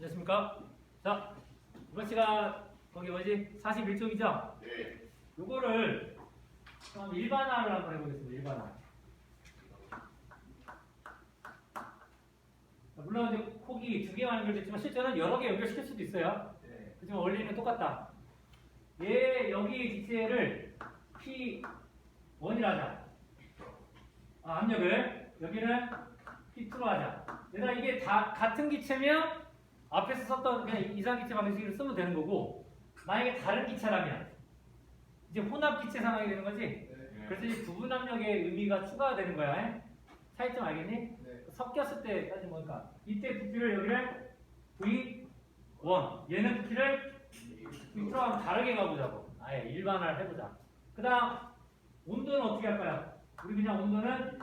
됐습니까? 자, 이번 시간 거기 뭐지? 41쪽이죠? 네. 요거를 좀 일반화를 한번 해보겠습니다. 일반화. 자, 물론 이제 폭이 두 개만 연결됐지만 실제로는 여러 개 연결시킬 수도 있어요. 네. 그렇지만 원리는 똑같다. 얘 여기 기체를 P1이라 하자. 아, 압력을 여기는 P2로 하자. 얘들아 이게 다 같은 기체면 앞에서 썼던 그냥 이상 기체 방식을 쓰면 되는 거고 만약에 다른 기체라면 이제 혼합 기체 상황이 되는 거지. 네. 그래서 이 부분 압력의 의미가 추가가 되는 거야. 에? 차이점 알겠니? 네. 섞였을 때까지 뭐니까 이때 부피를 여기를 V1 얘는 부피를 V2랑 다르게 가보자고 아예 일반화를 해보자 그 다음 온도는 어떻게 할까요? 우리 그냥 온도는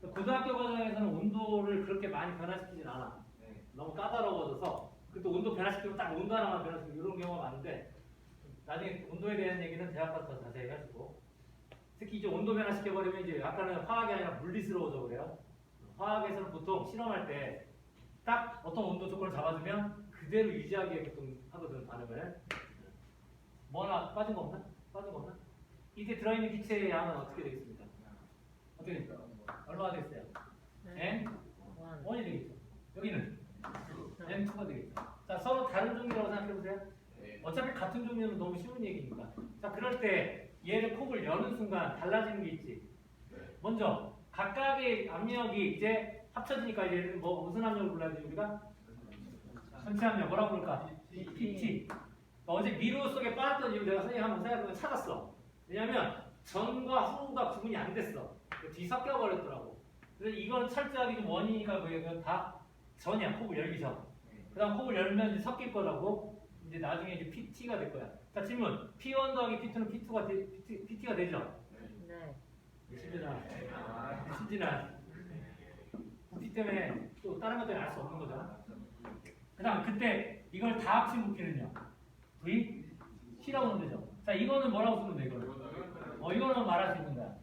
고등학교 과정에서는 온도를 그렇게 많이 변화시키진 않아 네. 너무 까다로워져서 그또 온도 변화시키면 딱 온도 하나만 변화시키고 이런 경우가 많은데 나중에 온도에 대한 얘기는 대학 가서 더 자세히 하시고 특히 이제 온도 변화시켜 버리면 이제 아까는 화학이 아니라 물리스러워져 그래요 화학에서는 보통 실험할 때 딱 어떤 온도 조건을 잡아주면 그대로 유지하게 보통 하거든 반응을 뭐나 빠진 거 없나? 빠진 거 없나? 이때 들어있는 기체의 양은 어떻게 되겠습니까? 어떻게 됩니까? 얼마가 되겠어요? N? 원. 1이 되겠죠 여기는 N2가 되겠죠 자 서로 다른 종류라고 생각해보세요 네. 어차피 같은 종류는 너무 쉬운 얘기니까 자 그럴 때 얘를 폭을 여는 순간 달라지는 게 있지 네. 먼저 각각의 압력이 이제 합쳐지니까 이제 뭐 무슨 압력을 불러야 지 우리가 전체 압력 뭐라고 부를까? PT. 그러니까 어제 미루 속에 빠졌던 이유 내가 선생님 한번 생각해보면 찾았어. 왜냐면 전과 후가 구분이 안 됐어. 뒤섞여 버렸더라고. 그래서 이건 철저하게 좀 원인이니까 뭐예요? 다 전이야. 폭을 열기 전. 그다음 폭을 열면 이제 섞일 거라고. 이제 나중에 이제 PT가 될 거야. 자 질문. P1 더하기 P2는 P2가 되, PT, PT가 되죠? 네. 신진아. 신진아. 부피 때문에 또 다른 것 때문에 알 수 없는 거잖아. 그 다음 그때 이걸 다 합친 부피는요. V? T라고 하면 되죠. 자 이거는 뭐라고 쓰면 돼 이거를? 어 이거는 말할 수 있는 거야.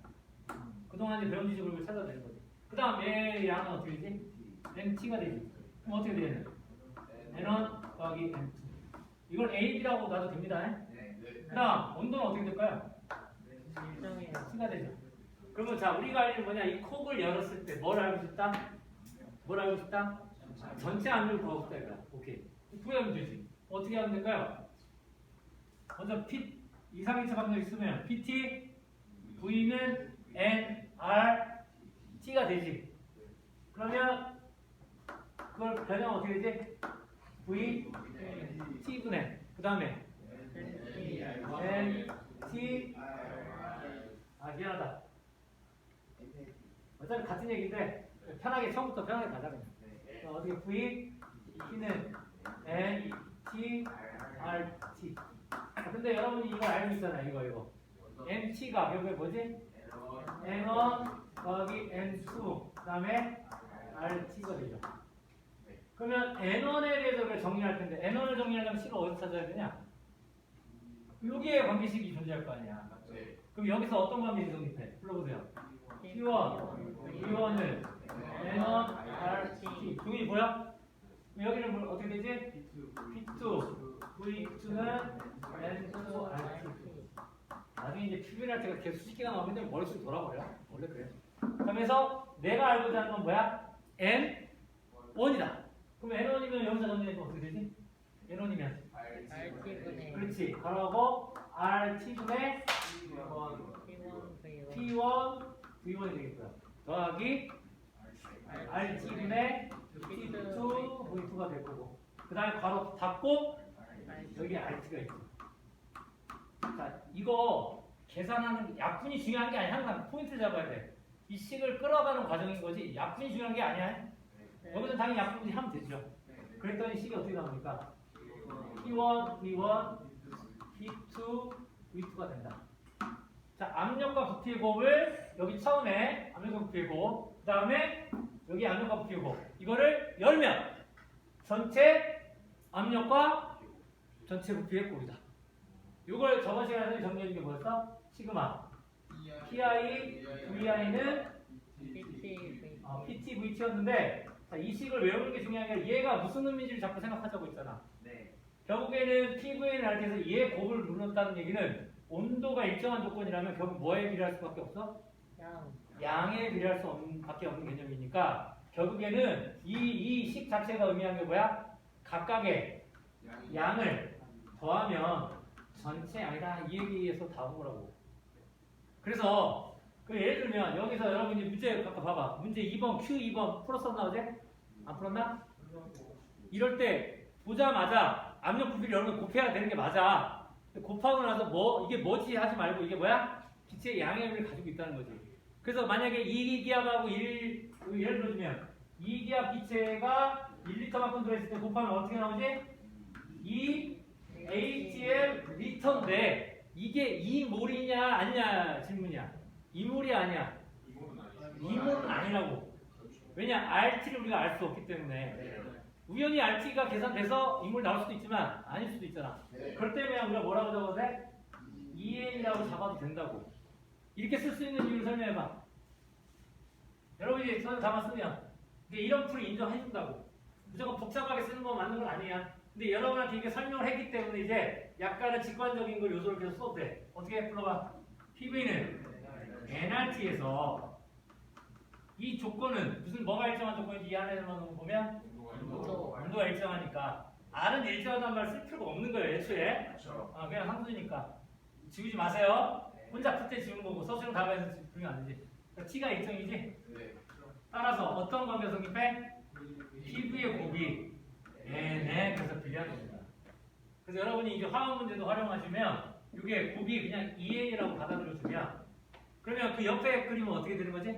그동안 이제 배운 지식을 찾아내는 거지. 그 다음 얘 양은 어떻게 되지? MT가 되지. 그럼 어떻게 되 는? N1 더하기 M2. 이걸 AB라고 놔도 됩니다. 네. 그 다음 온도는 어떻게 될까요? 일정해요. T가 되죠. 그러면 자 우리가 알는 뭐냐 이 콕을 열었을 때 뭘 알고 싶다? 뭘 알고 싶다? 전체 압력을 구하고 싶다 이거야. 오케이. 구하면 되지. 어떻게 하면 될까요? 먼저 P 이상기차 방정 있으면 PT V는 N R T가 되지. 그러면 그걸 변형 어떻게 되지? V T 분의 그 다음에 N T 아 미안하다. 어차피 같은 얘기인데 편하게 처음부터 편하게 가자 그냥. 어, 어떻게 V T는 N T R T. 아, 근데 여러분이 이거 알고 있잖아요. 이거 이거. N T가 결국에 뭐지? N1 더하기 N2 그 다음에 R T가 되죠. 그러면 N1에 대해서 정리할 텐데 N1을 정리하려면 C가 어디서 찾아야 되냐? 여기에 관계식이 존재할 거 아니야. 네. 그럼 여기서 어떤 관계식 성립해? 불러보세요. P1, P1을 N1, R, T. 등이 뭐야? 여기는 뭐 어떻게 되지? P2, V2는 N2, R, T. 나중에 이제 PBR 때가 계속 수식기가 나오면 머릿속이 돌아버려. 원래 그래. 그러면서 내가 알고자 하는 건 뭐야? N1이다. 그럼 N1이면 여기서 정리해서 어떻게 되지? N1이면 RT분의 그렇지. 바로하고 RT분의 P1 V1 P1, V1이 되겠고요. 더하기 RT분의 P2, V2가 될 거고. 그 다음에 바로 닫고 여기 RT가 있죠. 자, 이거 계산하는 약분이 중요한 게 아니야. 항상 포인트 잡아야 돼. 이 식을 끌어가는 과정인 거지. 약분이 중요한 게 아니야. 여기서 당연히 약분이 하면 되죠. 그랬더니 식이 어떻게 나옵니까? P1, V1, P2, V2가 된다. 자, 압력과 부피의 곱을 여기 처음에 압력과 부피의 곱, 그 다음에 여기 압력과 부피의 곱. 이거를 열면 전체 압력과 전체 부피의 곱이다. 이걸 저번 시간에 정리해 준게 뭐였어? 시그마. PI, VI는 PT V 어, PT, VT였는데 자, 이 식을 외우는 게 중요한 게 아니라 얘가 무슨 의미인지를 자꾸 생각하자고 있잖아. 네. 결국에는 PVN 알테에서 얘 곱을 눌렀다는 얘기는 온도가 일정한 조건이라면 결국 뭐에 비례할 수밖에 없어? 양. 양에 비례할 수 없는 밖에 없는 개념이니까 결국에는 이 이 식 자체가 의미하는 게 뭐야? 각각의 양을 더하면 전체 양이다 이 얘기에서 다온 거라고. 그래서 그 예를 들면 여기서 여러분이 문제 아까 봐봐 문제 2번 Q 2번 풀었었나 어제? 안 풀었나? 이럴 때 보자마자 압력 부피를 여러분 곱해야 되는 게 맞아. 곱하고 나서 뭐 이게 뭐지 하지 말고 이게 뭐야? 기체의 양의 의미를 가지고 있다는 거지. 그래서 만약에 2기압하고 1 예를 들어주면 2기압 기체가 1리터만큼 들어있을 때 곱하면 어떻게 나오지? 2 HL 리터인데 이게 2몰이냐 아니냐 질문이야. 2몰이 아니야. 2몰은 아니라고. 왜냐 RT를 우리가 알 수 없기 때문에 우연히 RT가 계산돼서 2몰 나올 수도 있지만 아닐 수도 있잖아. 그럴 때 그냥 우리가 뭐라고 적어도 돼? EN이라고 잡아도 된다고. 이렇게 쓸 수 있는 이유를 설명해봐. 여러분이 선을 담았으면 이런 풀이 인정해준다고. 무조건 복잡하게 쓰는 거 맞는 건 아니야. 근데 여러분한테 이게 설명을 했기 때문에 이제 약간은 직관적인 걸 요소를 계속 써도 돼. 어떻게 풀어봐? PV는 NRT에서 이 조건은 무슨 뭐가 일정한 조건인지 이 안에만 보면 온도. 온도가 일정하니까 R은 일정하다는 말을 쓸 필요가 없는 거예요 애초에. 아, 그냥 함수니까. 지우지 마세요. 혼자 풀 때 지우는 거고 서술은 가방에서 지우면 안 되지. 그러니까 T가 일정이지? 따라서 어떤 관계 성립해? PV의 곱이. N에 그래서 비례하는 겁니다. 그래서 여러분이 이제 화학 문제도 활용하시면 이게 곱이 그냥 EN이라고 받아들여주면 그 옆에 그림은 어떻게 되는 거지?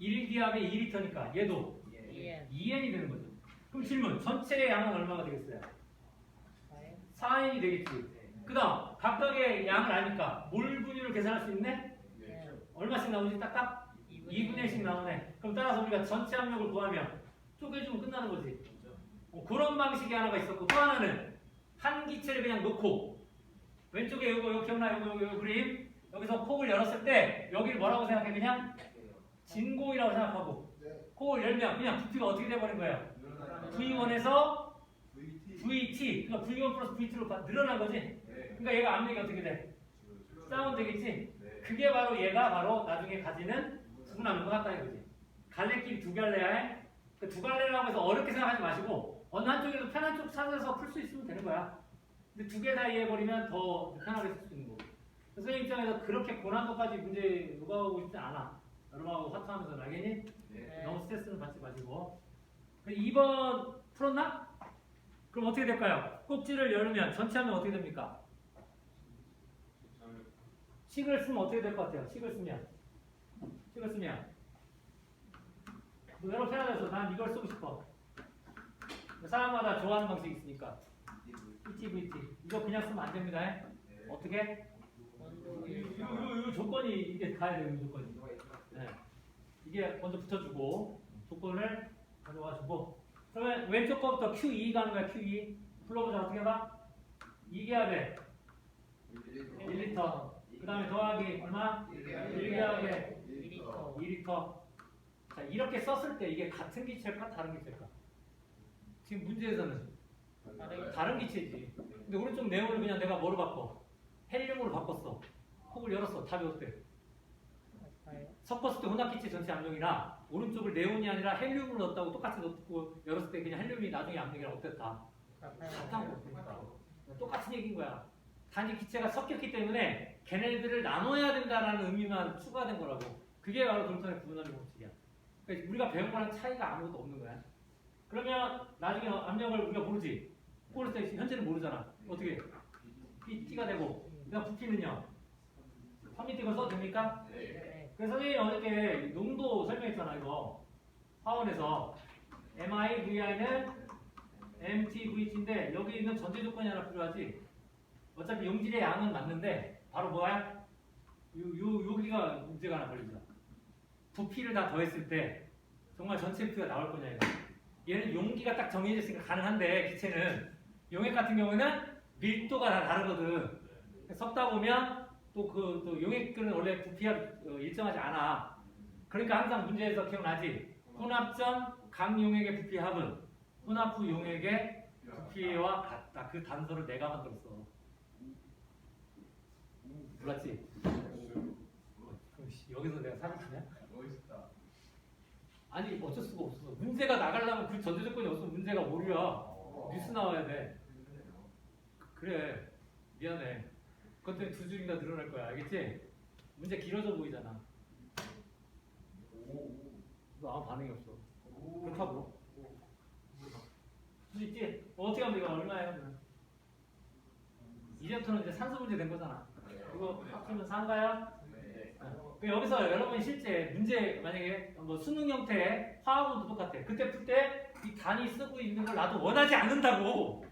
1기압에 2리터니까 얘도 EN. 2n이 되는 거죠. 그럼 질문, 전체의 양은 얼마가 되겠어요? 과연? 4n이 되겠지. 그 다음, 각각의 양을 아니까 몰 분율을 계산할 수 있네? 네. 얼마씩 나오지? 딱딱? 2분의 1씩 나오네. 그럼 따라서 우리가 전체 압력을 구하면 쪼개주면 끝나는 거지. 어, 그런 방식이 하나가 있었고 또 하나는 한 기체를 그냥 놓고 왼쪽에 요거 요 기억나 요거 요거 요 그림 여기서 폭을 열었을 때 여기를 뭐라고 생각해? 그냥 진공이라고 생각하고 폭을 열면 그냥 부피가 어떻게 돼버린 거예요? V1에서 VT 그러니까 V1 플러스 V2로 늘어난 거지? 그러니까 얘가 압력이 어떻게 돼? 다운 되겠지? 그게 바로 얘가 바로 나중에 가지는 구분하는 것 같다 이거지. 갈래길 두 갈래야 그두 갈래라고 해서 어렵게 생각하지 마시고 어느 한쪽에도 편한 쪽 찾아서 풀 수 있으면 되는 거야. 근데 두 개 다 이해해버리면 더 편하게 쓸 수 있는 거고 선생님 입장에서 그렇게 고난도까지 문제 요구하고 싶지 않아 여러분하고 화투하면서 알겠니? 네. 너무 스트레스는 받지 마시고. 그 2번 풀었나? 그럼 어떻게 될까요? 꼭지를 열으면 전체 하면 어떻게 됩니까? 식을 쓰면 어떻게 될 것 같아요? 식을 쓰면. 식을 쓰면. 뭐 여러 편하셔서 난 이걸 쓰고 싶어. 사람마다 좋아하는 방식이 있으니까. ETVT. 이거 그냥 쓰면 안 됩니다. 어떻게? 온도. 이, 이, 이, 이 조건이 이게 가야 돼요, 이 조건이. 네. 이게 먼저 붙여주고 조건을 가져와주고 그러면 왼쪽 거부터 Q2 가는 거야 Q2 불러보자 어떻게 봐? 2기압에 1리터 그 다음에 더하기 얼마? 1기압에 1리터. 2리터 자 이렇게 썼을 때 이게 같은 기체일까 다른 기체일까? 지금 문제에서는 다른 기체지 근데 오른쪽 내용을 그냥 내가 뭐로 바꿔? 헬륨으로 바꿨어 폭을 열었어 답이 어때? 과연? 섞었을 때 혼합기체 전체 압력이나 오른쪽을 네온이 아니라 헬륨을 넣었다고 똑같이 넣고 열었을 때 그냥 헬륨이 나중에 압력이랑 어땠다? 같은 같아요. 거니까 똑같은 얘기인 거야. 단지 기체가 섞였기 때문에 걔네들을 나눠야 된다라는 의미만 추가된 거라고. 그게 바로 돌턴의 구분하는 법칙이야. 그러니까 우리가 배운 거랑 차이가 아무것도 없는 거야. 그러면 나중에 압력을 우리가 모르지. 모를 때 현재는 모르잖아. 어떻게? B가 되고 그다음 부피는요. 3m 이걸 써도 됩니까? 네. 그래서 선생님이 어저께 농도 설명했잖아 이거. 화원에서. MIVI는 MTVT인데 여기 있는 전제 조건이 하나 필요하지? 어차피 용질의 양은 맞는데 바로 뭐야? 요, 요, 여기가 문제가 하나 걸리죠. 부피를 다 더했을 때 정말 전체 부피가 나올 거냐 이거. 얘는 용기가 딱 정해져 있으니까 가능한데 기체는. 용액 같은 경우는 밀도가 다 다르거든. 섞다 보면 또그 또 용액들은 원래 부피가 어, 일정하지 않아. 그러니까 항상 문제에서 기억나지? 혼합전 각 용액의 부피 합은 혼합 후 용액의 부피와 같다. 그 단서를 내가 만들었어. 몰랐지? 여기서 내가 사기치냐? 멋있다. 아니 어쩔 수가 없어. 문제가 나가려면 그 전제 조건이 없으면 문제가 오류야. 뉴스 나와야 돼. 그래. 미안해. 때문에 두 줄인가 늘어날 거야. 알겠지? 문제 길어져 보이잖아. 너 아무 반응이 없어. 하고. 할수 있지? 어, 어떻게 하면 이거? 그러면? 이제부터는 이제 산수 문제 된 거잖아. 이거 합치면 4인가요? 네. 그 여기서 여러분이 실제 문제 만약에 뭐 수능 형태 화학원도 똑같아. 그때 풀 때 이 단위 쓰고 있는 걸 나도 원하지 않는다고.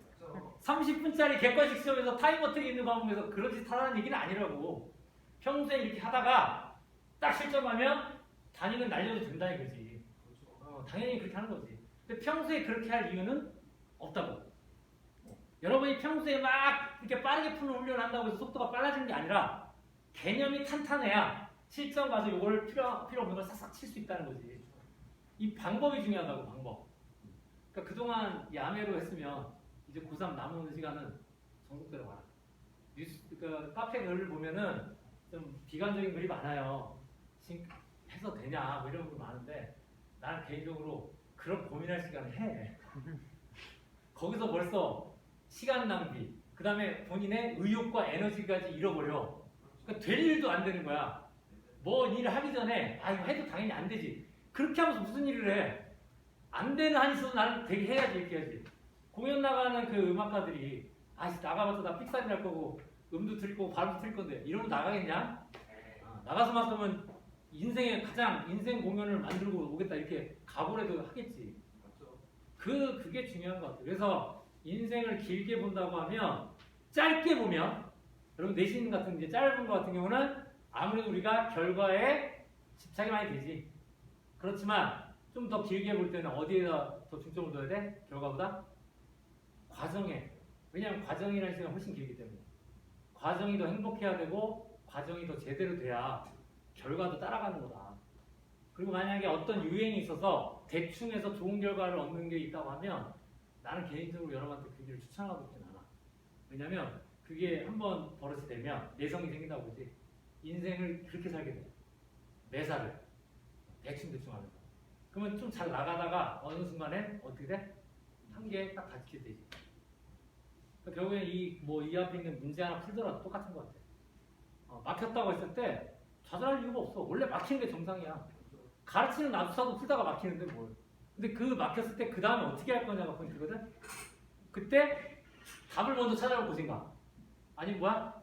30분짜리 객관식 시험에서 타이머 트기 있는 과목에서 그런 짓 하라는 얘기는 아니라고. 평소에 이렇게 하다가 딱 실점하면 단위는 날려도 된다 이거지. 어, 당연히 그렇게 하는 거지. 근데 평소에 그렇게 할 이유는 없다고. 여러분이 평소에 막 이렇게 빠르게 푸는 훈련을 한다고 해서 속도가 빨라지는 게 아니라 개념이 탄탄해야 실전 가서 이걸 필요, 필요 없는 걸 싹싹 칠 수 있다는 거지. 이 방법이 중요하다고, 방법. 그러니까 그동안 야매로 했으면 이제 고3 남은 시간은 전국대로 가라. 뉴스, 그 카페 글을 보면은 좀 비관적인 글이 많아요. 신- 해서 되냐, 뭐 이런 거 많은데 나는 개인적으로 그런 고민할 시간을 해. 거기서 벌써 시간 낭비, 그 다음에 본인의 의욕과 에너지까지 잃어버려. 그러니까 될 일도 안 되는 거야. 뭐 일을 하기 전에 아 이거 해도 당연히 안 되지. 그렇게 하면서 무슨 일을 해? 안 되는 한이 있어도 나는 되게 해야지 이렇게 해야지. 공연 나가는 그 음악가들이 아 나가봤자 나 픽사리 할 거고 음도 틀 거고 발음도 틀 건데 이러면 나가겠냐? 아, 나가서 만으면 인생의 가장 인생 공연을 만들고 오겠다 이렇게 각오라도 하겠지. 그 그게 중요한 것 같아요. 그래서 인생을 길게 본다고 하면 짧게 보면 여러분 내신 같은 이제 짧은 거 같은 경우는 아무래도 우리가 결과에 집착이 많이 되지. 그렇지만 좀 더 길게 볼 때는 어디에다 더 중점을 둬야 돼? 결과보다 과정에. 왜냐하면 과정이라는 시간 훨씬 길기 때문에. 과정이 더 행복해야 되고 과정이 더 제대로 돼야 결과도 따라가는 거다. 그리고 만약에 어떤 유행이 있어서 대충해서 좋은 결과를 얻는 게 있다고 하면 나는 개인적으로 여러분한테 그 길을 추천하고 있진 않아. 왜냐면 그게 한번 버릇이 되면 내성이 생긴다고 그러지. 인생을 그렇게 살게 돼. 매사를 대충 대충 하면서. 그러면 좀 잘 나가다가 어느 순간에 어떻게 돼? 한계에 딱 닫히게 되지. 그러니까 결국엔 이뭐 이 앞에 있는 문제 하나 풀더라도 똑같은 것 같아. 어, 막혔다고 했을 때 좌절할 이유가 없어. 원래 막히는 게 정상이야. 가르치는 나도 사도 풀다가 막히는데 뭘. 근데 그 막혔을 때 그 다음에 어떻게 할 거냐가 포인트거든. 그때 답을 먼저 찾아볼 것인가. 아니 뭐야?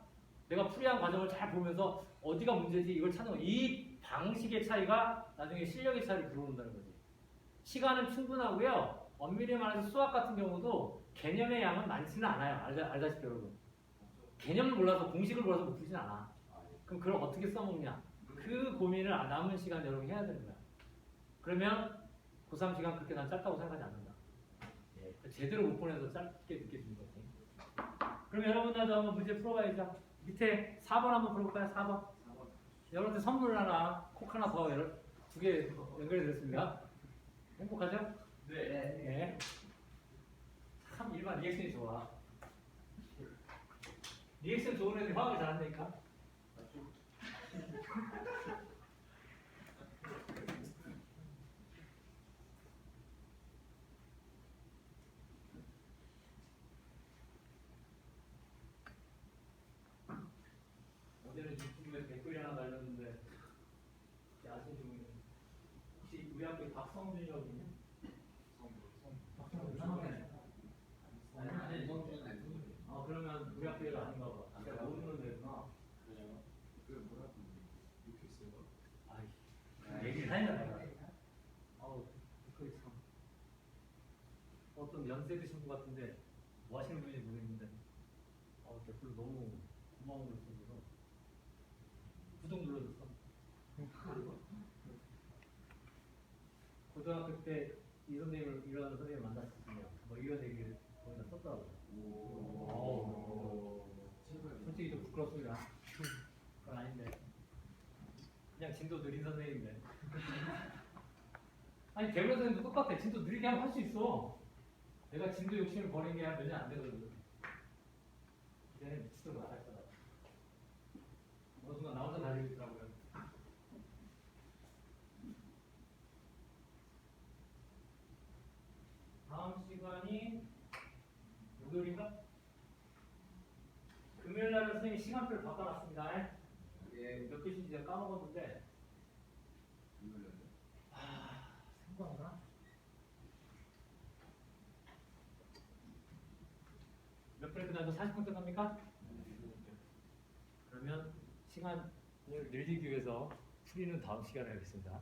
내가 풀이한 과정을 잘 보면서 어디가 문제지 이걸 찾는 거. 이 방식의 차이가 나중에 실력의 차이를 불러온다는 거지. 시간은 충분하고요. 엄밀히 말해서 수학 같은 경우도 개념의 양은 많지는 않아요. 알다, 알다시피 여러분. 개념을 몰라서 공식을 몰라서 못 풀진 않아. 그럼 그걸 어떻게 써먹냐? 그 고민을 남은 시간 여러분 해야 되는 거야. 그러면 고3 시간 그렇게 난 짧다고 생각하지 않는다. 예, 제대로 못 보내서 짧게 느껴지는 거지. 그럼 여러분들도 한번 문제 풀어봐야죠. 밑에 4번 한번 풀어볼까요? 4번. 여러분들 선물 하나, 콕 하나 더 두 개 연결해 드렸습니다. 행복하죠? 네. 네. 참 일반 리액션이 좋아. 리액션 좋은 애들이 화학을 잘한다니까. 어제는 유튜브에 댓글이 하나 달렸는데 아시는 분이 혹시 우리 학교에 박성준이 형 있냐? 박성준 사망했어. 아니, 아 그러면 우리 학교가 아닌가 봐. 내가 모르는 애구나. 아이 얘기를 하니까 내가. 아우 댓글이 참. 어떤 분 같은데 뭐 하시는 분인지 모르겠는데 어 댓글 너무 고마운 걸 써줘서 구독 눌러줬어. 고등학교 때 이 선생님을 이런 선생님 만났었으면 뭐 이런 얘기를 거기다 썼더라고요. 솔직히 좀 부끄럽습니다. 그건 아닌데 그냥 진도 느린 선생님인데 아니 개별 선생님도 똑같아. 진도 느리게 하면 할 수 있어. 내가 진도 욕심을 버린 게한몇년 안 되거든. 이제는 미치도록 안할 거다. 어느 순간 나 혼자 달리고 있더라고요. 다음 시간이 목요일인가? 금요일 날은 선생님이 시간표를 바꿔놨습니다. 예. 몇 개인지 제가 까먹었는데 아, 생각나? 몇 분에 끝나도 40분 끝납니까? 그러면 시간을 늘리기 위해서 풀이는 다음 시간에 하겠습니다.